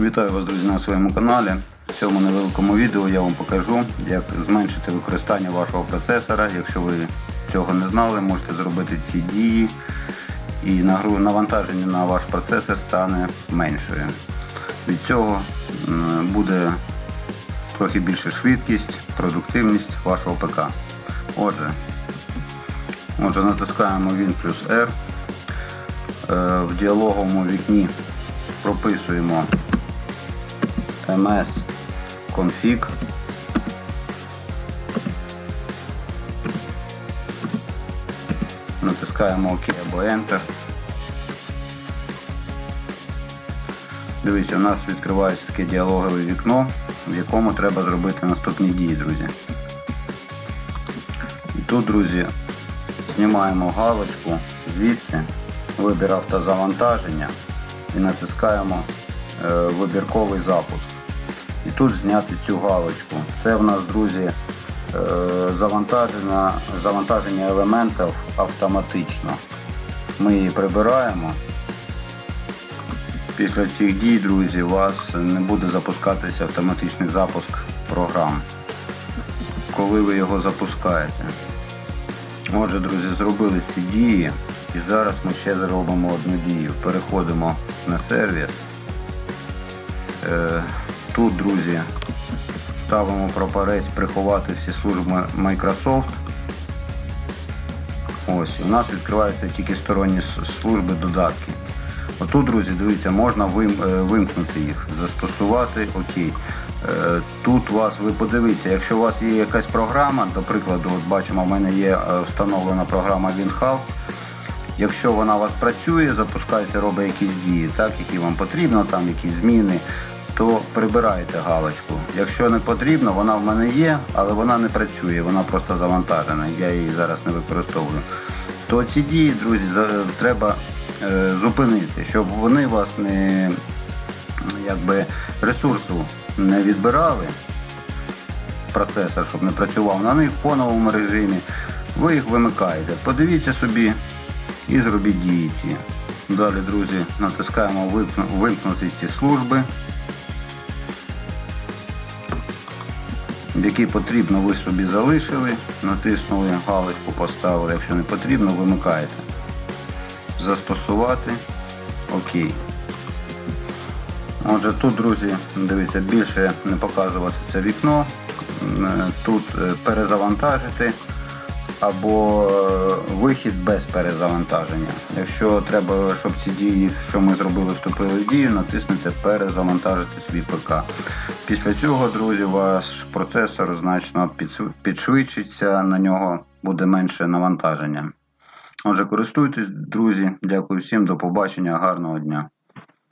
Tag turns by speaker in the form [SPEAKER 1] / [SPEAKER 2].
[SPEAKER 1] Вітаю вас, друзі, на своєму каналі. В цьому невеликому відео я вам покажу, як зменшити використання вашого процесора. Якщо ви цього не знали, можете зробити ці дії і навантаження на ваш процесор стане меншою. Від цього буде трохи більша швидкість, продуктивність вашого ПК. Отже, отже натискаємо Win плюс R. Е, В діалоговому вікні прописуємо ms config натискаємо ОК або Enter. Дивіться, у нас відкривається таке діалогове вікно, в якому треба зробити наступні дії, друзі. І тут, друзі, знімаємо галочку звідси, вибір автозавантаження і натискаємо вибірковий запуск. І тут зняти цю галочку. Це в нас, друзі, е, завантаження, завантаження елементів автоматично. Ми її прибираємо. Після цих дій, друзі, у вас не буде запускатися автоматичний запуск програм, коли ви його запускаєте. Отже, друзі, зробили ці дії. І зараз ми ще зробимо одну дію. Переходимо на сервіс. Е, Тут, друзі, ставимо прапорець приховати всі служби Microsoft. Ось, у нас відкриваються тільки сторонні служби додатки. Отут, друзі, дивіться, можна е, вимкнути їх, застосувати окей. Е, Тут вас, ви подивіться, якщо у вас є якась програма, до прикладу, от бачимо, в мене є встановлена програма WinHub. Якщо вона у вас працює, запускається, робить якісь дії, так, які вам потрібно, там якісь зміни, то прибираєте галочку. Якщо не потрібно, вона в мене є, але вона не працює, вона просто завантажена, я її зараз не використовую. То ці дії, друзі, треба е, зупинити, щоб вони вас не якби ресурсу не відбирали процесор, щоб не працював на них в фоновому режимі. Ви їх вимикаєте. Подивіться собі і зробіть дії ці. Далі, друзі, натискаємо вимкнути ці служби, які потрібно ви собі залишили, натиснули, галочку поставили, якщо не потрібно, вимикаєте. Застосувати. Окей. Отже, тут, друзі, дивіться, більше не показувати це вікно. Е, Тут е, перезавантажити або е, вихід без перезавантаження. Якщо треба, щоб ці дії, що ми зробили, вступили в дію, натиснете перезавантажити свій ПК. Після цього, друзі, ваш процесор значно підшвидшиться, на нього буде менше навантаження. Отже, користуйтесь, друзі. Дякую всім, до побачення, гарного дня.